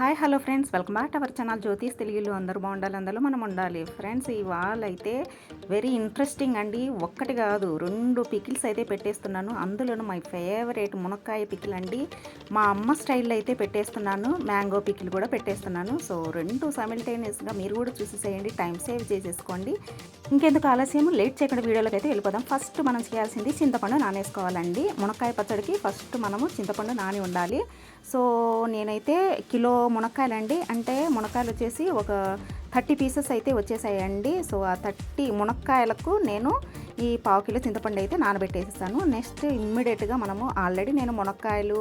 Hi hello friends. Welcome back our channel Jyotish తెలుగులో. అందరూ బాగుండాలి అందరూ మనం ఉండాలి. ఫ్రెండ్స్ ఇవాళ అయితే వెరీ ఇంట్రెస్టింగ్ అండి. ఒక్కటి కాదు రెండు పికిల్స్ అయితే పెట్టేస్తున్నాను. అందులోనూ మై ఫేవరెట్ మునక్కాయ పికిల్ అండి. మా అమ్మ స్టైల్లో అయితే పెట్టేస్తున్నాను. మ్యాంగో పికిల్ కూడా పెట్టేస్తున్నాను. సో రెండు సైమిల్టేనియస్గా మీరు కూడా చూసేసేయండి. టైం సేవ్ చేసేసుకోండి. ఇంకెందుకు ఆలస్యం? లేట్ చేయకుండా వీడియోలోకి అయితే వెళ్ళిపోదాం. ఫస్ట్ మనం చేయాల్సింది చింతపండు నానేసుకోవాలండి. మునక్కాయ పచ్చడికి ఫస్ట్ మనము చింతపండు నాని ఉండాలి. సో నేనైతే కిలో మునక్కాయలండి. అంటే మునక్కాయలు వచ్చేసి ఒక థర్టీ పీసెస్ అయితే వచ్చేసాయండి. సో ఆ థర్టీ మునక్కాయలకు నేను ఈ పావు కిలో చింతపండు అయితే నానబెట్టేస్తాను నెక్స్ట్ ఇమ్మీడియట్గా మనము ఆల్రెడీ నేను మునక్కాయలు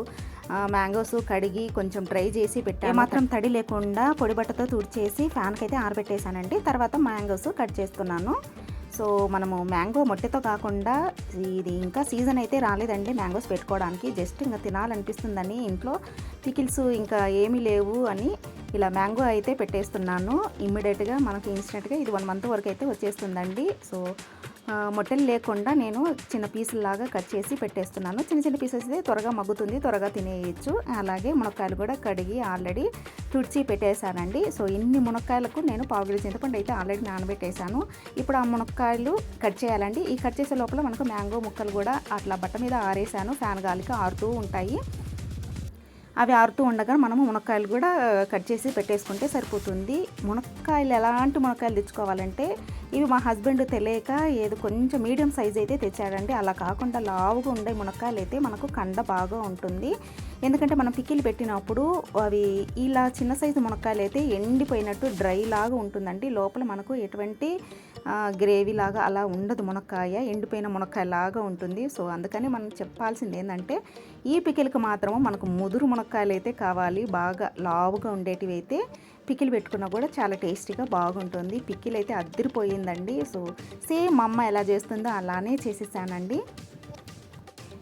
మ్యాంగోస్ కడిగి కొంచెం డ్రై చేసి పెట్టాను. మాత్రం తడి లేకుండా పొడి బట్టతో తుడిచేసి ఫ్యాన్కి అయితే ఆరబెట్టేశానండి తర్వాత మ్యాంగోస్ కట్ చేస్తున్నాను. సో మనము మ్యాంగో మొట్టెతో కాకుండా ఇది ఇంకా సీజన్ అయితే రాలేదండి మ్యాంగోస్ పెట్టుకోవడానికి. జస్ట్ ఇంకా తినాలనిపిస్తుందని ఇంట్లో పికిల్స్ ఇంకా ఏమీ లేవు అని ఇలా మ్యాంగో అయితే పెట్టేస్తున్నాను. ఇమ్మీడియట్గా మనకి ఇన్స్టెంట్గా ఇది వన్ మంత్ వరకు అయితే వచ్చేస్తుందండి. సో మొట్టెలు లేకుండా నేను చిన్న పీసులాగా కట్ చేసి పెట్టేస్తున్నాను. చిన్న చిన్న పీసెస్ అయితే త్వరగా మగ్గుతుంది త్వరగా తినేయచ్చు. అలాగే మునక్కాయలు కూడా కడిగి ఆల్రెడీ తుడిచి పెట్టేశానండి. సో ఇన్ని మునక్కాయలకు నేను పావుగిలి చింతపండు అయితే ఆల్రెడీ నానబెట్టేశాను. ఇప్పుడు ఆ మునక్కాయలు కట్ చేయాలండి. ఈ కట్ చేసే లోపల మనకు మ్యాంగో ముక్కలు కూడా అట్లా బట్ట మీద ఆరేసాను ఫ్యాన్ గాలికి ఆరుతూ ఉంటాయి. అవి ఆరుతూ ఉండగా మనము మునక్కాయలు కూడా కట్ చేసి పెట్టేసుకుంటే సరిపోతుంది. మునక్కాయలు ఎలాంటి మునక్కాయలు తెచ్చుకోవాలంటే ఇవి మా హస్బెండ్ తెలియక ఏదో కొంచెం మీడియం సైజ్ అయితే తెచ్చాడండి. అలా కాకుండా లావుగా ఉండే మునక్కాయలు అయితే మనకు కండ బాగా ఉంటుంది. ఎందుకంటే మనం పికిల్ పెట్టినప్పుడు అవి ఇలా చిన్న సైజు మునక్కాయలు అయితే ఎండిపోయినట్టు డ్రై లాగా ఉంటుందండి. లోపల మనకు ఎటువంటి గ్రేవీ లాగా అలా ఉండదు మునక్కాయ. ఎండిపోయిన మునక్కాయ లాగా ఉంటుంది. సో అందుకని మనం చెప్పాల్సింది ఏంటంటే ఈ పికిల్కి మాత్రము మనకు ముదురు మునక్కాయలు అయితే కావాలి. బాగా లావుగా ఉండేటివి అయితే పికిల్ పెట్టుకున్నా కూడా చాలా టేస్టీగా బాగుంటుంది. పికిల్ అయితే అద్దరిపోయిందండి. సో సేమ్ అమ్మ ఎలా చేస్తుందో అలానే చేసేసానండి.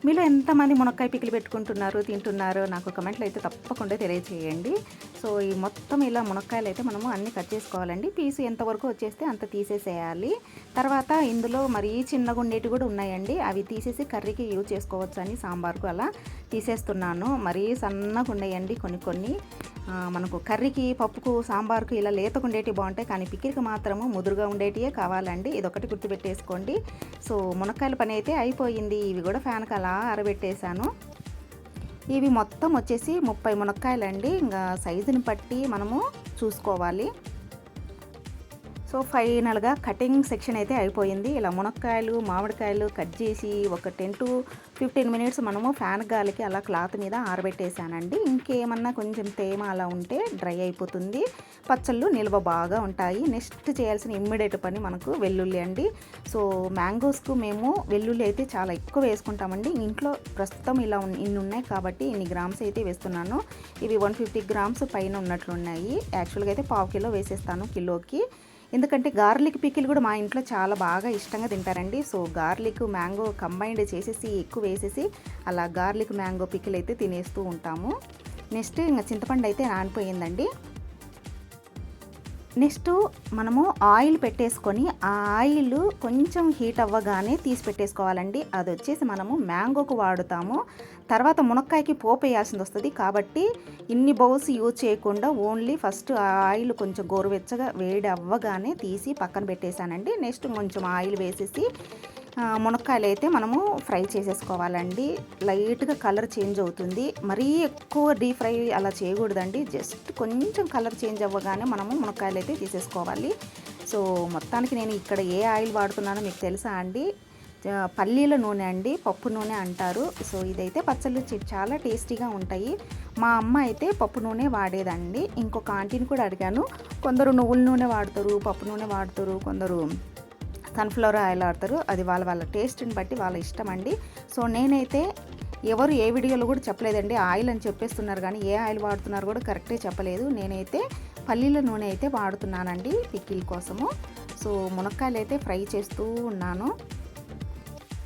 మీలో ఎంతమంది మునక్కాయ పికిలు పెట్టుకుంటున్నారు తింటున్నారు నాకు కమెంట్లో అయితే తప్పకుండా తెలియజేయండి సో ఈ మొత్తం ఇలా మునక్కాయలు అయితే మనము అన్ని కట్ చేసుకోవాలండి. పీసు ఎంతవరకు వచ్చేస్తే అంత తీసేసేయాలి. తర్వాత ఇందులో మరీ చిన్నగా ఉండేవి కూడా ఉన్నాయండి. అవి తీసేసి కర్రీకి యూజ్ చేసుకోవచ్చు అని సాంబార్కు అలా తీసేస్తున్నాను. మరీ సన్నగా ఉన్నాయండి కొన్ని కొన్ని. మనకు కర్రీకి పప్పుకు సాంబార్కు ఇలా లేతకు ఉండేటివి బాగుంటాయి కానీ పిక్కిరికి మాత్రము ముదురుగా ఉండేటివే కావాలండి. ఇదొకటి గుర్తుపెట్టేసుకోండి. సో మునక్కాయల పని అయితే అయిపోయింది. ఇవి కూడా ఫ్యాన్కి అలా ఆరబెట్టేశాను. ఇవి మొత్తం వచ్చేసి ముప్పై మునక్కాయలండి. ఇంకా సైజుని బట్టి మనము చూసుకోవాలి. సో ఫైనల్గా కటింగ్ సెక్షన్ అయితే అయిపోయింది. ఇలా మునక్కాయలు మామిడికాయలు కట్ చేసి ఒక టెన్ టు ఫిఫ్టీన్ మినిట్స్ మనము ఫ్యాన్ గాలికి అలా క్లాత్ మీద ఆరబెట్టేసానండి ఇంకేమన్నా కొంచెం తేమ అలా ఉంటే డ్రై అయిపోతుంది. పచ్చళ్ళు నిల్వ బాగా ఉంటాయి. నెక్స్ట్ చేయాల్సిన ఇమ్మీడియట్ పని మనకు వెల్లుల్లి అండి. సో మ్యాంగోస్కు మేము వెల్లుల్లి అయితే చాలా ఎక్కువ వేసుకుంటామండి. ఇంట్లో ప్రస్తుతం ఇలా ఉన్- ఇన్ని ఉన్నాయి కాబట్టి ఇన్ని గ్రామ్స్ అయితే వేస్తున్నాను. ఇవి వన్ ఫిఫ్టీ గ్రామ్స్ పైన ఉన్నట్లున్నాయి. యాక్చువల్గా అయితే పావు కిలో వేసేస్తాను కిలోకి. ఎందుకంటే గార్లిక్ పికిల్ కూడా మా ఇంట్లో చాలా బాగా ఇష్టంగా తింటారండి. సో గార్లిక్ మ్యాంగో కంబైన్డ్ చేసేసి ఎక్కువ వేసేసి అలా గార్లిక్ మ్యాంగో పికిల్ అయితే తినేస్తూ ఉంటాము. నెక్స్ట్ ఇంకా చింతపండు అయితే నానిపోయిందండి నెక్స్ట్ మనము ఆయిల్ పెట్టేసుకొని ఆ ఆయిల్ కొంచెం హీట్ అవ్వగానే తీసి పెట్టేసుకోవాలండి. అది వచ్చేసి మనము మ్యాంగోకు వాడుతాము. తర్వాత మునక్కాయకి పోపు వేయాల్సింది వస్తుంది. కాబట్టి ఇన్ని బౌల్స్ యూజ్ చేయకుండా ఓన్లీ ఫస్ట్ ఆయిల్ కొంచెం గోరువెచ్చగా వేడి అవ్వగానే తీసి పక్కన పెట్టేశానండి. నెక్స్ట్ కొంచెం ఆయిల్ వేసేసి మునక్కాయలు అయితే మనము ఫ్రై చేసేసుకోవాలండి. లైట్గా కలర్ చేంజ్ అవుతుంది. మరీ ఎక్కువ డీప్ ఫ్రై అలా చేయకూడదండి. జస్ట్ కొంచెం కలర్ చేంజ్ అవ్వగానే మనము మునక్కాయలు అయితే తీసేసుకోవాలి. సో మొత్తానికి నేను ఇక్కడ ఏ ఆయిల్ వాడుతున్నానో మీకు తెలుసా అండి? పల్లీల నూనె అండి పప్పు నూనె అంటారు. సో ఇదైతే పచ్చళ్ళు చాలా టేస్టీగా ఉంటాయి. మా అమ్మ అయితే పప్పు నూనె వాడేదండి. ఇంకొక ఆంటీని కూడా అడిగాను. కొందరు నువ్వుల నూనె వాడతారు పప్పు నూనె వాడతారు కొందరు సన్ఫ్లవర్ ఆయిల్ వాడతారు. అది వాళ్ళ వాళ్ళ టేస్ట్ని బట్టి వాళ్ళ ఇష్టం అండి. సో నేనైతే ఎవరు ఏ వీడియోలో కూడా చెప్పలేదండి. ఆయిల్ అని చెప్పేస్తున్నారు కానీ ఏ ఆయిల్ వాడుతున్నారు కూడా కరెక్టే చెప్పలేదు. నేనైతే పల్లీల నూనె అయితే వాడుతున్నానండి పిక్కిల్ కోసము. సో మునక్కాయలు అయితే ఫ్రై చేస్తూ ఉన్నాను.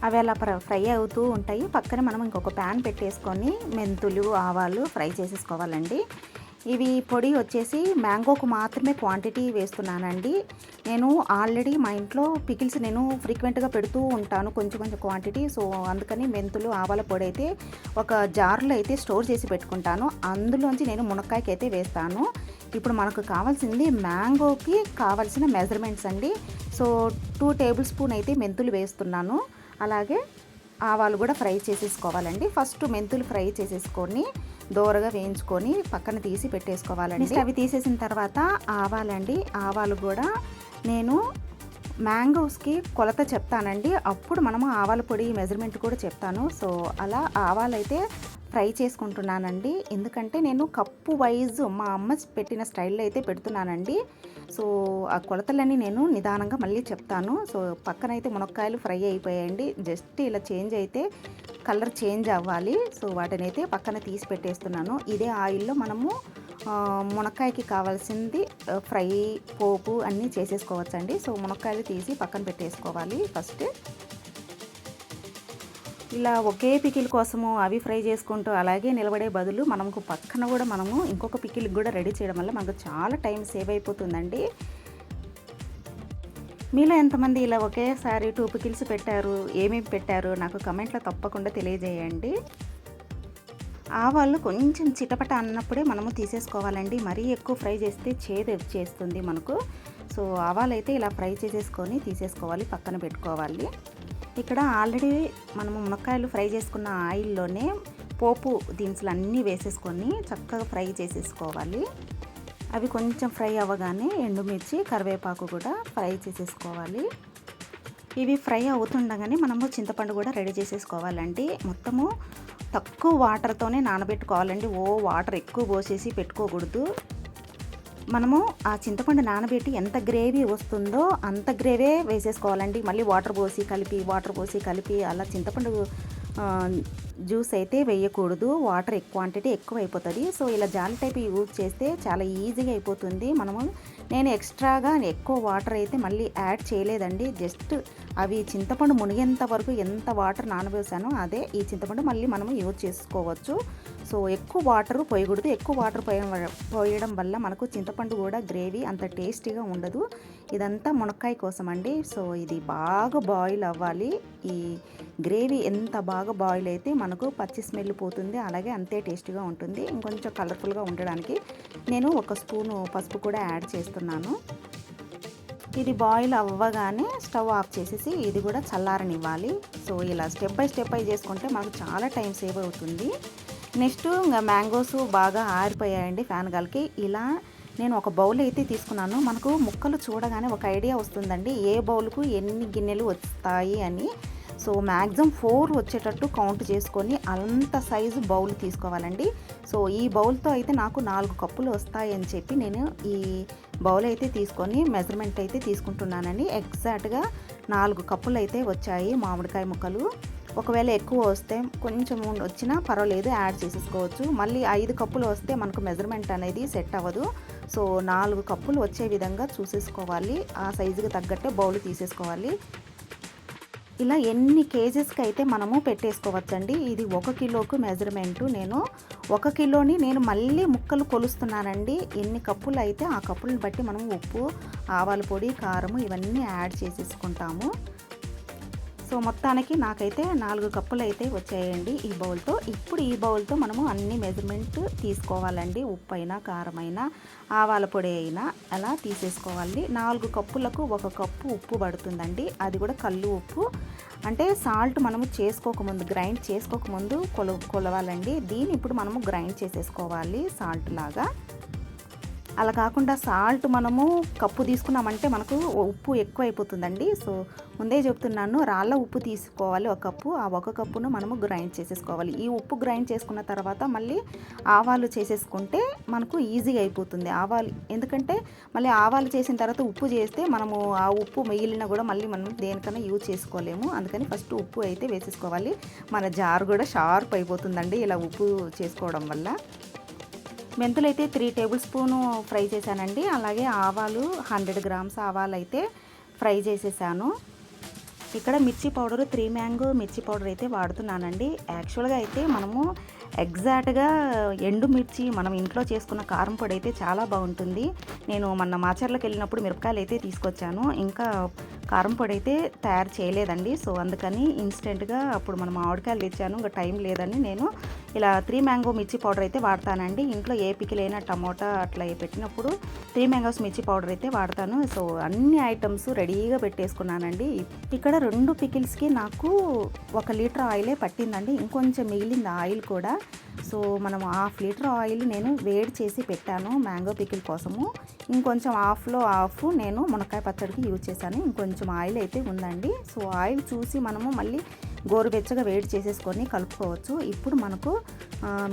అవి అలా ఫ్రై అవుతూ ఉంటాయి. పక్కన మనం ఇంకొక ప్యాన్ పెట్టేసుకొని మెంతులు ఆవాలు ఫ్రై చేసేసుకోవాలండి. ఇవి పొడి వచ్చేసి మ్యాంగోకు మాత్రమే క్వాంటిటీ వేస్తున్నానండి. నేను ఆల్రెడీ మా ఇంట్లో పికిల్స్ నేను ఫ్రీక్వెంట్గా పెడుతూ ఉంటాను. కొంచెం కొంచెం క్వాంటిటీ సో అందుకని మెంతులు ఆవాల పొడి అయితే ఒక జార్లో అయితే స్టోర్ చేసి పెట్టుకుంటాను. అందులోంచి నేను మునక్కాయకి అయితే వేస్తాను. ఇప్పుడు మనకు కావాల్సింది మ్యాంగోకి కావాల్సిన మెజర్మెంట్స్ అండి. సో టూ టేబుల్ స్పూన్ అయితే మెంతులు వేస్తున్నాను. అలాగే ఆవాలు కూడా ఫ్రై చేసేసుకోవాలండి. ఫస్ట్ మెంతులు ఫ్రై చేసేసుకొని దోరగా వేయించుకొని పక్కన తీసి పెట్టేసుకోవాలండి. అవి తీసేసిన తర్వాత ఆవాలండి. ఆవాలు కూడా నేను మ్యాంగోస్కి కొలత చెప్తానండి. అప్పుడు మనము ఆవాల పొడి మెజర్మెంట్ కూడా చెప్తాను. సో అలా ఆవాలు అయితే ఫ్రై చేసుకుంటున్నానండి. ఎందుకంటే నేను కప్పు వైజ్ మా అమ్మ పెట్టిన స్టైల్లో అయితే పెడుతున్నానండి. సో ఆ కొలతలన్నీ నేను నిదానంగా మళ్ళీ చెప్తాను. సో పక్కనైతే మునక్కాయలు ఫ్రై అయిపోయాయండి. జస్ట్ ఇలా చేంజ్ అయితే కలర్ చేంజ్ అవ్వాలి. సో వాటిని అయితే పక్కన తీసి పెట్టేస్తున్నాను. ఇదే ఆయిల్లో మనము మునక్కాయకి కావాల్సింది ఫ్రై పోపు అన్నీ చేసేసుకోవచ్చండి. సో మునక్కాయలు తీసి పక్కన పెట్టేసుకోవాలి ఫస్ట్. ఇలా ఒకే పికిల్ కోసము అవి ఫ్రై చేసుకుంటూ అలాగే నిలబడే బదులు మనకు పక్కన కూడా మనము ఇంకొక పికిల్ కూడా రెడీ చేయడం వల్ల మనకు చాలా టైం సేవ్ అయిపోతుందండి. మీలో ఎంతమంది ఇలా ఒకేసారి టూ పికిల్స్ పెట్టారు ఏమేమి పెట్టారు నాకు కమెంట్లో తప్పకుండా తెలియజేయండి. ఆవాళ్ళు కొంచెం చిటపట అన్నప్పుడే మనము తీసేసుకోవాలండి. మరీ ఎక్కువ ఫ్రై చేస్తే చేదు చేస్తుంది మనకు. సో ఆవాలు అయితే ఇలా ఫ్రై చేసేసుకొని తీసేసుకోవాలి పక్కన పెట్టుకోవాలి. ఇక్కడ ఆల్రెడీ మనము మునక్కాయలు ఫ్రై చేసుకున్న ఆయిల్లోనే పోపు దినుసులు అన్నీ వేసేసుకొని చక్కగా ఫ్రై చేసేసుకోవాలి. అవి కొంచెం ఫ్రై అవ్వగానే ఎండుమిర్చి కరివేపాకు కూడా ఫ్రై చేసేసుకోవాలి. ఇవి ఫ్రై అవుతుండగానే మనము చింతపండు కూడా రెడీ చేసేసుకోవాలండి. మొత్తము తక్కువ వాటర్తోనే నానబెట్టుకోవాలండి. ఓ వాటర్ ఎక్కువ పోసేసి పెట్టుకోకూడదు. మనము ఆ చింతపండు నానబెట్టి ఎంత గ్రేవీ వస్తుందో అంత గ్రేవే వేసేసుకోవాలండి. మళ్ళీ వాటర్ పోసి కలిపి వాటర్ పోసి కలిపి అలా చింతపండు జ్యూస్ అయితే వేయకూడదు వాటర్ ఎక్కువ క్వాంటిటీ ఎక్కువ అయిపోతుంది సో ఇలా జాలి టైప్ యూజ్ చేస్తే చాలా ఈజీగా అయిపోతుంది. మనము నేను ఎక్స్ట్రాగా ఎక్కువ వాటర్ అయితే మళ్ళీ యాడ్ చేయలేదండి. జస్ట్ అవి చింతపండు మునిగేంత వరకు ఎంత వాటర్ నానవేసానో అదే ఈ చింతపండు మళ్ళీ మనము యూజ్ చేసుకోవచ్చు. సో ఎక్కువ వాటర్ పోయకూడదు. ఎక్కువ వాటర్ పోయడం పోయడం వల్ల మనకు చింతపండు కూడా గ్రేవీ అంత టేస్టీగా ఉండదు. ఇదంతా మునక్కాయ కోసం అండి సో ఇది బాగా బాయిల్ అవ్వాలి. ఈ గ్రేవీ ఎంత బాగా బాయిల్ అయితే మనకు పచ్చి స్మెల్ పోతుంది. అలాగే అంతే టేస్టీగా ఉంటుంది. ఇంకొంచెం కలర్ఫుల్గా ఉండడానికి నేను ఒక స్పూను పసుపు కూడా యాడ్ చేస్తున్నాను. ఇది బాయిల్ అవ్వగానే స్టవ్ ఆఫ్ చేసేసి ఇది కూడా చల్లారనివ్వాలి. సో ఇలా స్టెప్ బై స్టెప్ అయి చేసుకుంటే మనకు చాలా టైం సేవ్ అవుతుంది. నెక్స్ట్ ఇంకా మ్యాంగోస్ బాగా ఆరిపోయాయండి ఫ్యాన్ గాలికి. ఇలా నేను ఒక బౌల్ అయితే తీసుకున్నాను. మనకు ముక్కలు చూడగానే ఒక ఐడియా వస్తుందండి. ఏ బౌల్కు ఎన్ని గిన్నెలు వస్తాయి అని. సో మ్యాక్సిమం ఫోర్ వచ్చేటట్టు కౌంట్ చేసుకొని అంత సైజు బౌల్ తీసుకోవాలండి. సో ఈ బౌల్తో అయితే నాకు నాలుగు కప్పులు వస్తాయి అని చెప్పి నేను ఈ బౌల్ అయితే తీసుకొని మెజర్మెంట్ అయితే తీసుకుంటున్నానండి. ఎగ్జాక్ట్గా నాలుగు కప్పులు అయితే వచ్చాయి మామిడికాయ ముక్కలు. ఒకవేళ ఎక్కువ వస్తే కొంచెం వచ్చినా పర్వాలేదు యాడ్ చేసేసుకోవచ్చు. మళ్ళీ ఐదు కప్పులు వస్తే మనకు మెజర్మెంట్ అనేది సెట్ అవ్వదు. సో నాలుగు కప్పులు వచ్చే విధంగా చూసేసుకోవాలి. ఆ సైజుకి తగ్గట్టే బౌల్ తీసేసుకోవాలి. ఇలా ఎన్ని కేజెస్కి అయితే మనము పెట్టేసుకోవచ్చండి? ఇది ఒక కిలోకు మెజర్మెంటు నేను ఒక కిలోని నేను మళ్ళీ ముక్కలు కొలుస్తున్నానండి. ఎన్ని కప్పులు అయితే ఆ కప్పులను బట్టి మనం ఉప్పు ఆవాల పొడి కారం ఇవన్నీ యాడ్ చేసేసుకుంటాము. సో మొత్తానికి నాకైతే నాలుగు కప్పులు అయితే వచ్చాయండి ఈ బౌల్తో. ఇప్పుడు ఈ బౌల్తో మనము అన్ని మెజర్మెంట్ తీసుకోవాలండి. ఉప్పు అయినా కారం అయినా ఆవాల పొడి అయినా అలా తీసేసుకోవాలి. నాలుగు కప్పులకు ఒక కప్పు ఉప్పు పడుతుందండి. అది కూడా కళ్ళు ఉప్పు. అంటే సాల్ట్ మనము చేసుకోకముందు గ్రైండ్ చేసుకోకముందు కొల కొలవాలండి. దీన్ని ఇప్పుడు మనము గ్రైండ్ చేసేసుకోవాలి సాల్ట్ లాగా. అలా కాకుండా సాల్ట్ మనము కప్పు తీసుకున్నామంటే మనకు ఉప్పు ఎక్కువ అయిపోతుందండి సో ముందే చెప్తున్నాను రాళ్ళ ఉప్పు తీసుకోవాలి ఒక కప్పు. ఆ ఒక కప్పును మనము గ్రైండ్ చేసేసుకోవాలి. ఈ ఉప్పు గ్రైండ్ చేసుకున్న తర్వాత మళ్ళీ ఆవాలు చేసేసుకుంటే మనకు ఈజీగా అయిపోతుంది ఆవాలు. ఎందుకంటే మళ్ళీ ఆవాలు చేసిన తర్వాత ఉప్పు చేస్తే మనము ఆ ఉప్పు మిగిలిన కూడా మళ్ళీ మనం దేనికైనా యూజ్ చేసుకోలేము. అందుకని ఫస్ట్ ఉప్పు అయితే వేసేసుకోవాలి. మన జార్ కూడా షార్ప్ అయిపోతుందండి ఇలా ఉప్పు చేసుకోవడం వల్ల. మెంతులు అయితే త్రీ టేబుల్ స్పూను ఫ్రై చేశానండి. అలాగే ఆవాలు హండ్రెడ్ గ్రామ్స్ ఆవాలు అయితే ఫ్రై చేసేసాను. ఇక్కడ మిర్చి పౌడర్ త్రీ మ్యాంగో మిర్చి పౌడర్ అయితే వాడుతున్నానండి. యాక్చువల్గా అయితే మనము ఎగ్జాక్ట్గా ఎండుమిర్చి మనం ఇంట్లో చేసుకున్న కారం పొడి అయితే చాలా బాగుంటుంది. నేను మొన్న మాచర్లకు వెళ్ళినప్పుడు మిరపకాయలు అయితే తీసుకొచ్చాను. ఇంకా కారం పొడి అయితే తయారు చేయలేదండి. సో అందుకని ఇన్స్టెంట్గా అప్పుడు మనం మామిడికాయలు తెచ్చాను. ఇంకా టైం లేదని నేను ఇలా త్రీ మ్యాంగో మిర్చి పౌడర్ అయితే వాడతానండి. ఇంట్లో ఏ పికిలైనా టమోటా అట్లా పెట్టినప్పుడు త్రీ మ్యాంగోస్ మిర్చి పౌడర్ అయితే వాడతాను. సో అన్ని ఐటమ్స్ రెడీగా పెట్టేసుకున్నానండి. ఇక్కడ రెండు పికిల్స్కి నాకు ఒక లీటర్ ఆయిలే పట్టిందండి. ఇంకొంచెం మిగిలింది ఆయిల్ కూడా. సో మనం హాఫ్ లీటర్ ఆయిల్ నేను వేడి చేసి పెట్టాను మ్యాంగో పికిల్ కోసము. ఇంకొంచెం హాఫ్లో హాఫ్ నేను మునక్కాయ పచ్చడికి యూజ్ చేశాను. ఇంకొంచెం కొంచెం ఆయిల్ అయితే ఉందండి. సో ఆయిల్ చూసి మనము మళ్ళీ గోరువెచ్చగా వేడి చేసేసుకొని కలుపుకోవచ్చు. ఇప్పుడు మనకు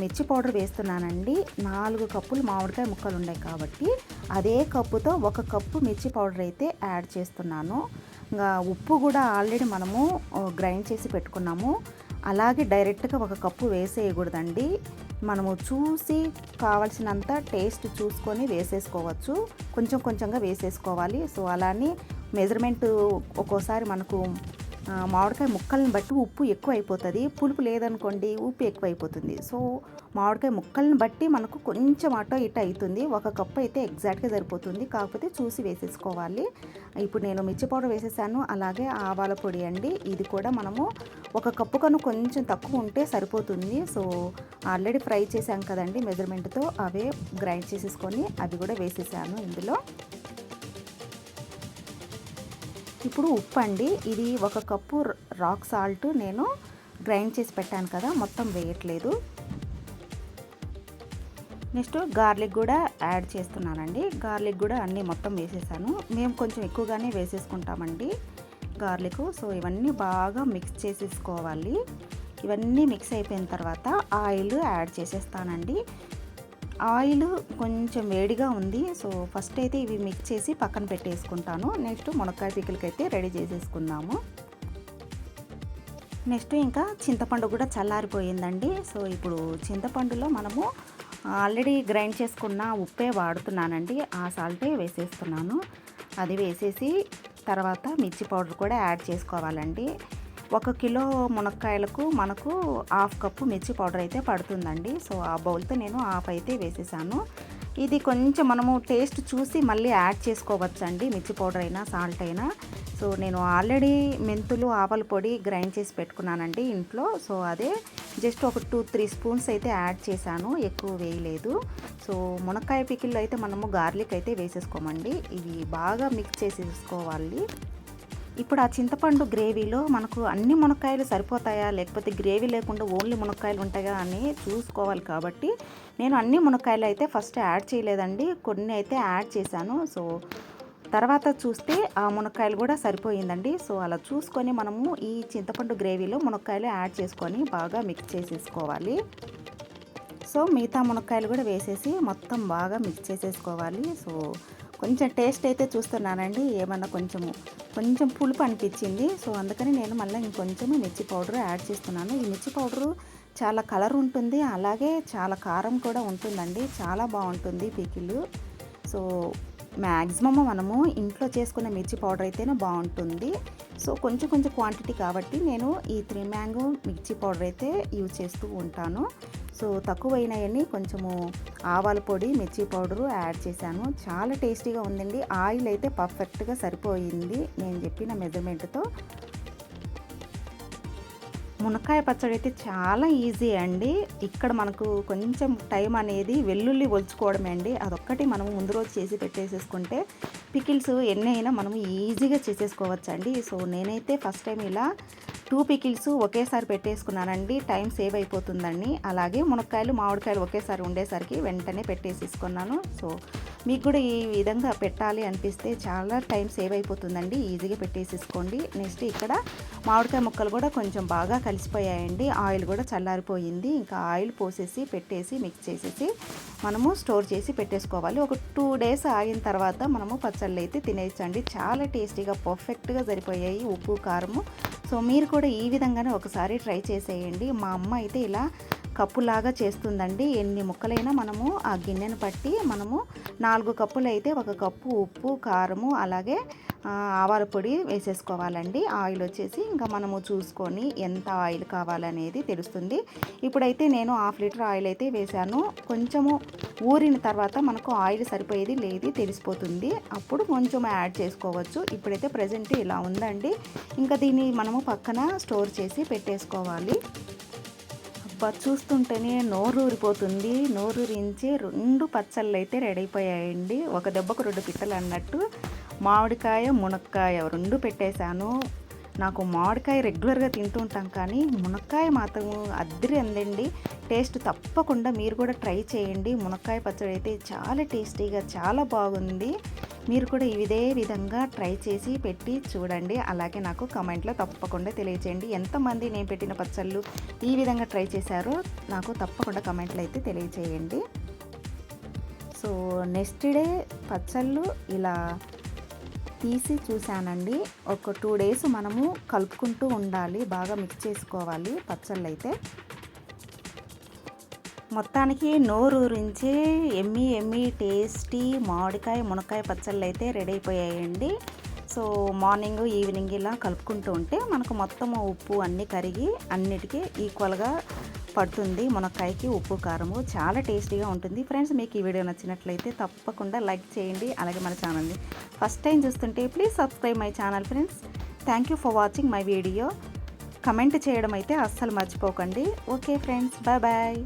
మిర్చి పౌడర్ వేస్తున్నానండి. నాలుగు కప్పులు మామిడికాయ ముక్కలు ఉన్నాయి కాబట్టి అదే కప్పుతో ఒక కప్పు మిర్చి పౌడర్ అయితే యాడ్ చేస్తున్నాను. ఇంకా ఉప్పు కూడా ఆల్రెడీ మనము గ్రైండ్ చేసి పెట్టుకున్నాము. అలాగే డైరెక్ట్గా ఒక కప్పు వేసేయకూడదండి. మనము చూసి కావలసినంత టేస్ట్ చూసుకొని వేసేసుకోవచ్చు. కొంచెం కొంచెంగా వేసేసుకోవాలి. సో అలానే మెజర్మెంట్ ఒక్కోసారి మనకు మామిడికాయ ముక్కల్ని బట్టి ఉప్పు ఎక్కువ అయిపోతుంది పులుపు లేదనుకోండి ఉప్పు ఎక్కువ అయిపోతుంది సో మామిడికాయ ముక్కల్ని బట్టి మనకు కొంచెం అటో ఇటు అవుతుంది ఒక కప్పు అయితే ఎగ్జాక్ట్గా సరిపోతుంది. కాకపోతే చూసి వేసేసుకోవాలి. ఇప్పుడు నేను మిర్చి పౌడర్ వేసేసాను అలాగే ఆవాల పొడి అండి. ఇది కూడా మనము ఒక కప్పు కను కొంచెం తక్కువ ఉంటే సరిపోతుంది. సో ఆల్రెడీ ఫ్రై చేసాం కదండి మెజర్మెంట్తో అవే గ్రైండ్ చేసేసుకొని అవి కూడా వేసేసాను ఇందులో. ఇప్పుడు ఉప్పు అండి ఇది ఒక కప్పు రాక్ సాల్ట్ నేను గ్రైండ్ చేసి పెట్టాను కదా మొత్తం వేయట్లేదు. నెక్స్ట్ గార్లిక్ కూడా యాడ్ చేస్తున్నానండి. గార్లిక్ కూడా అన్నీ మొత్తం వేసేసాను. మేము కొంచెం ఎక్కువగానే వేసేసుకుంటామండి గార్లిక్. సో ఇవన్నీ బాగా మిక్స్ చేసేసుకోవాలి. ఇవన్నీ మిక్స్ అయిపోయిన తర్వాత ఆయిల్ యాడ్ చేసేస్తానండి. ఆయిల్ కొంచెం వేడిగా ఉంది. సో ఫస్ట్ అయితే ఇవి మిక్స్ చేసి పక్కన పెట్టేసుకుంటాను. నెక్స్ట్ మునక్కాయ పిక్కలకి రెడీ చేసేసుకుందాము. నెక్స్ట్ ఇంకా చింతపండు కూడా చల్లారిపోయిందండి. సో ఇప్పుడు చింతపండులో మనము ఆల్రెడీ గ్రైండ్ చేసుకున్న ఉప్పే వాడుతున్నానండి. ఆ సాల్టే వేసేస్తున్నాను. అది వేసేసి తర్వాత మిర్చి పౌడర్ కూడా యాడ్ చేసుకోవాలండి. ఒక కిలో మునక్కాయలకు మనకు హాఫ్ కప్పు మిర్చి పౌడర్ అయితే పడుతుందండి. సో ఆ బౌల్తో నేను హాఫ్ అయితే వేసేసాను. ఇది కొంచెం మనము టేస్ట్ చూసి మళ్ళీ యాడ్ చేసుకోవచ్చండి. మిర్చి పౌడర్ అయినా సాల్ట్ అయినా. సో నేను ఆల్రెడీ మెంతులు ఆవల పొడి గ్రైండ్ చేసి పెట్టుకున్నానండి ఇంట్లో. సో అదే జస్ట్ ఒక టూ త్రీ స్పూన్స్ అయితే యాడ్ చేశాను. ఎక్కువ వేయలేదు. సో మునక్కాయ పికిల్లో అయితే మనము గార్లిక్ అయితే వేసేసుకోమండి. ఇవి బాగా మిక్స్ చేసేసుకోవాలి. ఇప్పుడు ఆ చింతపండు గ్రేవీలో మనకు అన్ని మునక్కాయలు సరిపోతాయా? లేకపోతే గ్రేవీ లేకుండా ఓన్లీ మునక్కాయలు ఉంటాయా అని చూసుకోవాలి కాబట్టి నేను అన్ని మునక్కాయలు అయితే ఫస్ట్ యాడ్ చేయలేదండి. కొన్ని అయితే యాడ్ చేశాను. సో తర్వాత చూస్తే ఆ మునక్కాయలు కూడా సరిపోయిందండి. సో అలా చూసుకొని మనము ఈ చింతపండు గ్రేవీలో మునక్కాయలు యాడ్ చేసుకొని బాగా మిక్స్ చేసేసుకోవాలి. సో మిగతా మునక్కాయలు కూడా వేసేసి మొత్తం బాగా మిక్స్ చేసేసుకోవాలి. సో కొంచెం టేస్ట్ అయితే చూస్తున్నానండి. ఏమన్నా కొంచెము కొంచెం పులుపు అనిపించింది. సో అందుకని నేను మళ్ళీ ఇంకొంచెం మిర్చి పౌడర్ యాడ్ చేస్తున్నాను. ఈ మిర్చి పౌడరు చాలా కలర్ ఉంటుంది. అలాగే చాలా కారం కూడా ఉంటుందండి. చాలా బాగుంటుంది పికిలు సో మ్యాక్సిమమ్ మనము ఇంట్లో చేసుకున్న మిర్చి పౌడర్ అయితేనే బాగుంటుంది. సో కొంచెం కొంచెం క్వాంటిటీ కాబట్టి నేను ఈ త్రీ మ్యాంగో మిర్చి పౌడర్ అయితే యూజ్ చేస్తూ ఉంటాను. సో తక్కువైనాయని కొంచెము ఆవాల పొడి మిర్చి పౌడరు యాడ్ చేశాను. చాలా టేస్టీగా ఉందండి. ఆయిల్ అయితే పర్ఫెక్ట్గా సరిపోయింది. నేను చెప్పిన మెజర్మెంట్తో. మునక్కాయ పచ్చడి అయితే చాలా ఈజీ అండి. ఇక్కడ మనకు కొంచెం టైం అనేది వెల్లుల్లి ఒలుచుకోవడమే అండి. అదొక్కటి మనం ముందు రోజు చేసి పెట్టేసేసుకుంటే పికిల్స్ ఎన్ని అయినా మనం ఈజీగా చేసేసుకోవచ్చు అండి సో నేనైతే ఫస్ట్ టైం ఇలా టూ పికిల్స్ ఒకేసారి పెట్టేసుకున్నానండి. టైం సేవ్ అయిపోతుందండి. అలాగే మునక్కాయలు మామిడికాయలు ఒకేసారి ఉండేసరికి వెంటనే పెట్టేసేసుకున్నాను. సో మీకు కూడా ఈ విధంగా పెట్టాలి అనిపిస్తే చాలా టైం సేవ్ అయిపోతుందండి. ఈజీగా పెట్టేసేసుకోండి. నెక్స్ట్ ఇక్కడ మామిడికాయ ముక్కలు కూడా కొంచెం బాగా కలిసిపోయాయండి. ఆయిల్ కూడా చల్లారిపోయింది. ఇంకా ఆయిల్ పోసేసి పెట్టేసి మిక్స్ చేసేసి మనము స్టోర్ చేసి పెట్టేసుకోవాలి. ఒక టూ డేస్ ఆగిన తర్వాత మనము పచ్చళ్ళు అయితే తినేయచ్చండి. చాలా టేస్టీగా పర్ఫెక్ట్గా సరిపోయాయి. ఉప్పు కారము సో మీరు కూడా ఈ విధంగానే ఒకసారి ట్రై చేసేయండి. మా అమ్మ అయితే ఇలా కప్పులాగా చేస్తుందండి. ఎన్ని ముక్కలైనా మనము ఆ గిన్నెను పట్టి మనము నాలుగు కప్పులు అయితే ఒక కప్పు ఉప్పు కారము అలాగే ఆవాల పొడి వేసేసుకోవాలండి. ఆయిల్ వచ్చేసి ఇంకా మనము చూసుకొని ఎంత ఆయిల్ కావాలనేది తెలుస్తుంది. ఇప్పుడైతే నేను హాఫ్ లీటర్ ఆయిల్ అయితే వేశాను కొంచెము ఊరిన తర్వాత మనకు ఆయిల్ సరిపోయేది లేదు తెలిసిపోతుంది. అప్పుడు కొంచెం యాడ్ చేసుకోవచ్చు. ఇప్పుడైతే ప్రజెంట్ ఇలా ఉందండి. ఇంకా దీన్ని మనము పక్కన స్టోర్ చేసి పెట్టేసుకోవాలి. అబ్బా చూస్తుంటేనే నోరు ఊరిపోతుంది నోరు రెండు పచ్చళ్ళు అయితే రెడీ అయిపోయాయండి. ఒక దెబ్బకు రెండు పిట్టలు అన్నట్టు. మామిడికాయ మునక్కాయ రెండు పెట్టేశాను. నాకు మామిడికాయ రెగ్యులర్గా తింటూ ఉంటాం కానీ మునక్కాయ మాత్రం అద్దరి అందండి. టేస్ట్ తప్పకుండా మీరు కూడా ట్రై చేయండి. మునక్కాయ పచ్చడి అయితే చాలా టేస్టీగా చాలా బాగుంది. మీరు కూడా ఇదే విధంగా ట్రై చేసి పెట్టి చూడండి. అలాగే నాకు కమెంట్లో తప్పకుండా తెలియచేయండి. ఎంతమంది నేను పెట్టిన పచ్చళ్ళు ఈ విధంగా ట్రై చేశారో నాకు తప్పకుండా కమెంట్లో అయితే తెలియచేయండి. సో నెక్స్ట్ డే పచ్చళ్ళు ఇలా తీసి చూశానండి. ఒక టూ డేస్ మనము కలుపుకుంటూ ఉండాలి. బాగా మిక్స్ చేసుకోవాలి పచ్చళ్ళు అయితే మొత్తానికి నోరూరించి ఎమ్మి ఎమ్మి టేస్టీ మామిడికాయ మునక్కాయ పచ్చళ్ళు అయితే రెడీ అయిపోయాయండి. సో మార్నింగ్ ఈవినింగ్ ఇలా కలుపుకుంటూ ఉంటే మనకు మొత్తం ఉప్పు అన్నీ కరిగి అన్నిటికీ ఈక్వల్గా పడుతుంది. మునక్కాయకి ఉప్పు కారము చాలా టేస్టీగా ఉంటుంది. ఫ్రెండ్స్ మీకు ఈ వీడియో నచ్చినట్లయితే తప్పకుండా లైక్ చేయండి. అలాగే మన ఛానల్ని ఫస్ట్ టైం చూస్తుంటే please subscribe my channel friends. Thank you for watching my video comment చేయడం అయితే అస్సలు మర్చిపోకండి. Okay friends bye bye.